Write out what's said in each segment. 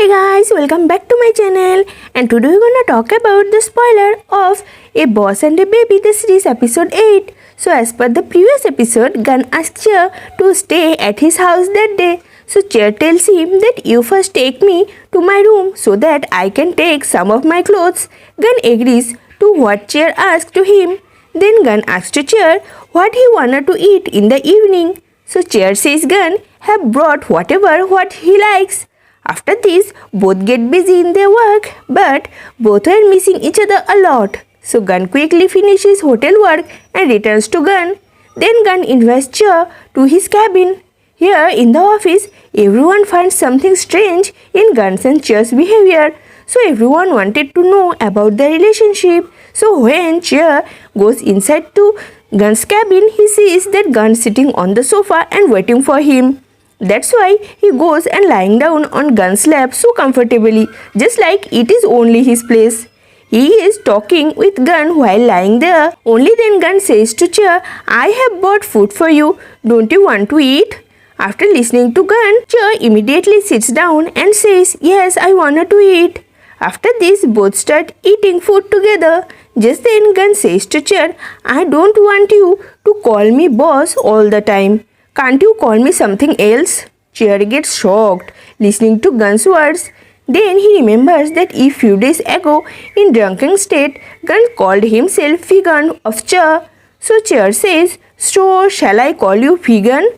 Hey guys, welcome back to my channel and today we're gonna talk about the spoiler of A Boss and a Baby the series episode 8. So as per the previous episode, Gun asks Chair to stay at his house that day. So Chair tells him that you first take me to my room so that I can take some of my clothes. Gun agrees to what Chair asks to him. Then Gun asks to Chair what he wanted to eat in the evening. So Chair says Gun have brought whatever what he likes. After this, both get busy in their work, but both are missing each other a lot. So Gun quickly finishes hotel work and returns to Gun. Then Gun invites Chair to his cabin. Here in the office, everyone finds something strange in Gun's and Chair's behavior. So everyone wanted to know about their relationship. So when Chair goes inside to Gun's cabin, he sees that Gun sitting on the sofa and waiting for him. That's why he goes and lying down on Gun's lap so comfortably, just like it is only his place. He is talking with Gun while lying there. Only then Gun says to Chair, I have bought food for you. Don't you want to eat? After listening to Gun, Chair immediately sits down and says, Yes, I wanted to eat. After this, both start eating food together. Just then, Gun says to Chair, I don't want you to call me boss all the time. Can't you call me something else? Chair gets shocked listening to Gun's words. Then he remembers that a few days ago, in drunken state, Gun called himself vegan of Chair. So Chair says, So shall I call you vegan?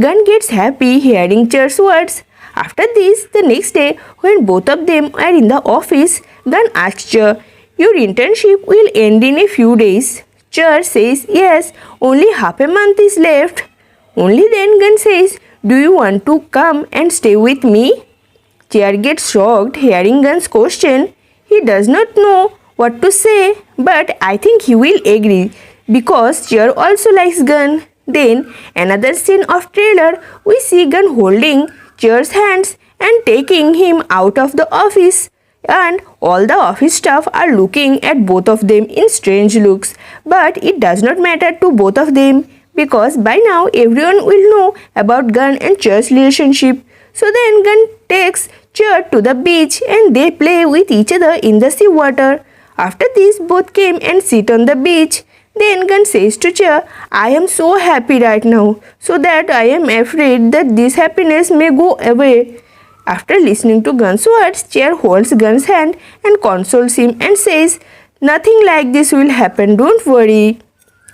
Gun gets happy hearing Chair's words. After this, the next day, when both of them are in the office, Gun asks Chair, Your internship will end in a few days. Chair says, Yes, only half a month is left. Only then Gun says, Do you want to come and stay with me? Chair gets shocked hearing Gun's question. He does not know what to say, but I think he will agree because Chair also likes Gun. Then another scene of trailer, we see Gun holding Chair's hands and taking him out of the office. And all the office staff are looking at both of them in strange looks, but it does not matter to both of them because by now everyone will know about Gun and Chair's relationship. So then Gun takes Chair to the beach and they play with each other in the sea water. After this, both came and sit on the beach. Then Gun says to Chair, I am so happy right now, so that I am afraid that this happiness may go away. After listening to Gun's words, Chair holds Gun's hand and consoles him and says, Nothing like this will happen, don't worry.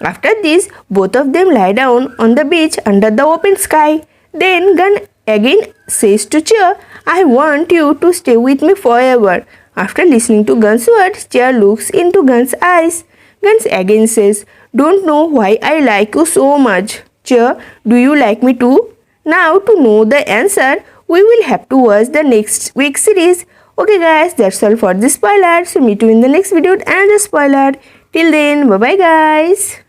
After this, both of them lie down on the beach under the open sky. Then Gun again says to Chair, I want you to stay with me forever. After listening to Gun's words, Chair looks into Gun's eyes. Guns again says, Don't know why I like you so much. Chair, do you like me too? Now, to know the answer, we will have to watch the next week series. Okay guys, that's all for this spoiler. So meet you in the next video and the spoiler. Till then, bye bye guys.